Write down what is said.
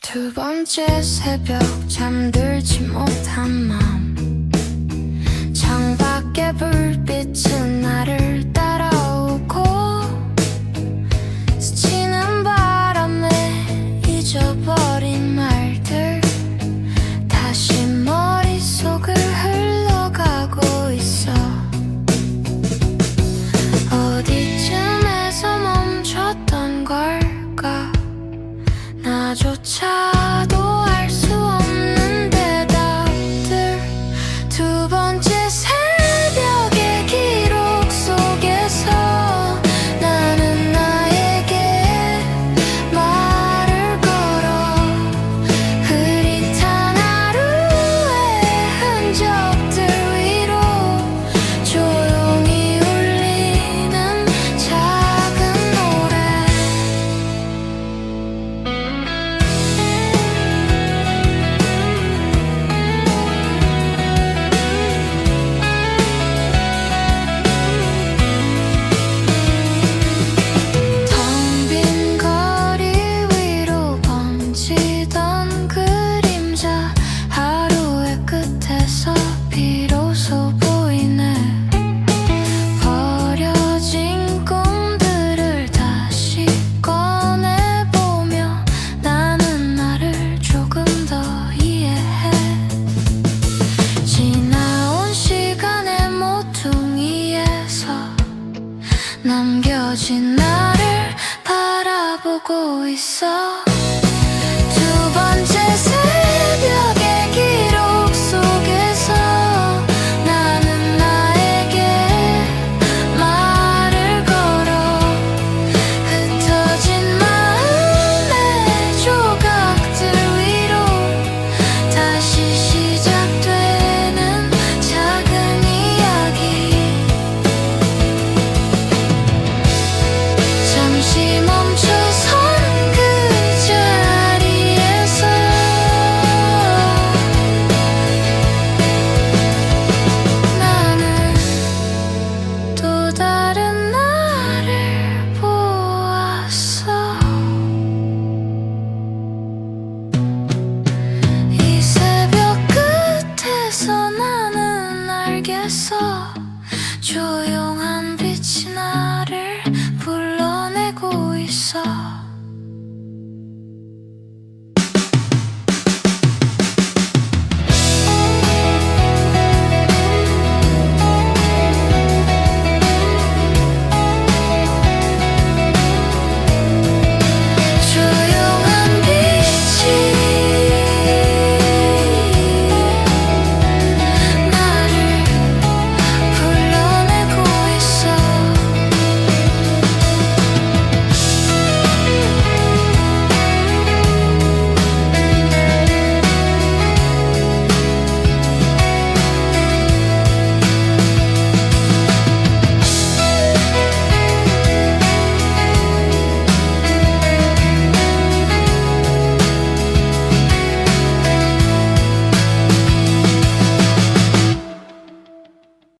두 번째 새벽 잠들지 못한 마음. 창밖에 불빛 보고 있어. 음. 음. 조용한 빛이 나